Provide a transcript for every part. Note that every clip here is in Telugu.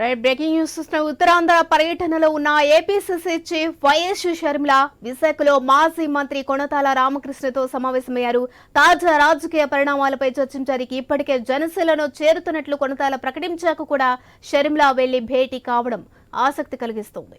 రైట్ బ్రేకింగ్ న్యూస్ చూస్తున్న ఉత్తరాంధ్ర పర్యటనలో ఉన్న ఏపీసీసీ చీఫ్ వైఎస్ షర్మిల విశాఖలో మాజీ మంత్రి కొనతాల రామకృష్ణతో సమావేశమయ్యారు. తాజా రాజకీయ పరిణామాలపై చర్చించడానికి ఇప్పటికే జనసేనలో చేరుతున్నట్లు కొనతాల ప్రకటించాక కూడా షర్మిల వెళ్ళి భేటీ కావడం ఆసక్తి కలిగిస్తోంది.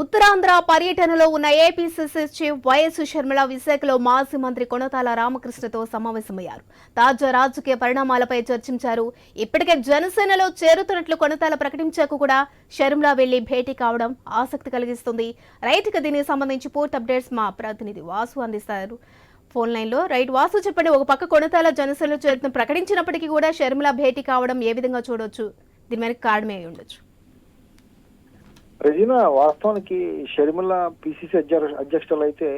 ఉత్తరాంధ్ర పర్యటనలో ఉన్న ఏపీసీసీ చీఫ్ వైఎస్ షర్మిల విశాఖలో మాజీ మంత్రి కొనతాల రామకృష్ణతో సమావేశమయ్యారు. తాజా రాజకీయ పరిణామాలపై చర్చించారు. ఇప్పటికే జనసేనలో చేరుతున్నట్లు కొనతాల ప్రకటించాక కూడా షర్మిల వెళ్ళి భేటీ కావడం ఆసక్తి కలిగిస్తుంది. రైతుకు దీనికి సంబంధించి పూర్తి అప్డేట్స్ మా ప్రతినిధి వాసు అందిస్తారు. ఫోన్ లైన్లో రైట్ వాసు చెప్పండి. ఒక పక్క కొనతాల జనసేనలో చేరుతున్న ప్రకటించినప్పటికీ కూడా షర్మిల భేటీ కావడం ఏ విధంగా చూడొచ్చు? దీని మీద కారణమే ఉండొచ్చు? ప్రజన వాస్తవానికి షర్మిల పిసిసి అధ్యక్షులు అయితే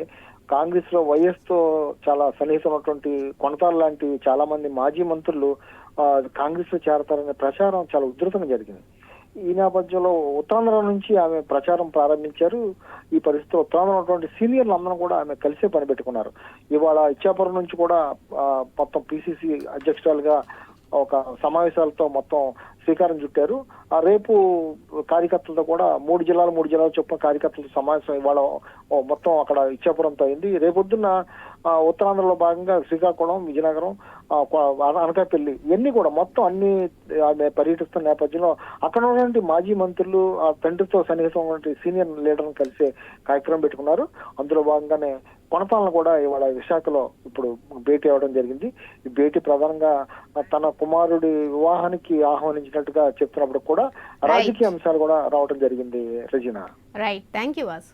కాంగ్రెస్లో వైఎస్తో చాలా సన్నిహితం ఉన్నటువంటి కొనతాలు లాంటి చాలా మంది మాజీ మంత్రులు కాంగ్రెస్లో చేరతారనే ప్రచారం చాలా ఉధృతంగా జరిగింది. ఈ నేపథ్యంలో ఉత్తరాంధ్ర నుంచి ఆమె ప్రచారం ప్రారంభించారు. ఈ పరిస్థితిలో ఉత్తరాంధ్ర ఉన్నటువంటి సీనియర్లు అందరం కూడా ఆమె కలిసే పని పెట్టుకున్నారు ఇవాళ ఇచ్చాపురం నుంచి కూడా మొత్తం పిసిసి అధ్యక్షురాలుగా ఒక సమావేశాలతో మొత్తం శ్రీకారం చుట్టారు. ఆ రేపు కార్యకర్తలతో కూడా మూడు జిల్లాలు మూడు జిల్లాలు చొప్పున కార్యకర్తలతో సమావేశం ఇవాళ మొత్తం అక్కడ ఇచ్చాపురంతో అయింది. రేపొద్దున ఉత్తరాంధ్రలో భాగంగా శ్రీకాకుళం విజయనగరం అనకాపల్లి ఇవన్నీ కూడా మొత్తం అన్ని పర్యటిస్తున్న నేపథ్యంలో అక్కడ ఉన్నటువంటి మాజీ మంత్రులు ఆ తండ్రితో సన్నిహితం ఉన్నటువంటి సీనియర్ లీడర్ని కలిసే కార్యక్రమం పెట్టుకున్నారు. అందులో భాగంగానే కొనతాలను కూడా ఇవాళ విశాఖలో ఇప్పుడు భేటీ అవ్వడం జరిగింది. ఈ భేటీ ప్రధానంగా తన కుమారుడి వివాహానికి ఆహ్వానించినట్టుగా చెప్తున్నప్పుడు కూడా రాజకీయ అంశాలు కూడా రావడం జరిగింది. Rajeena? Right thank you Vasu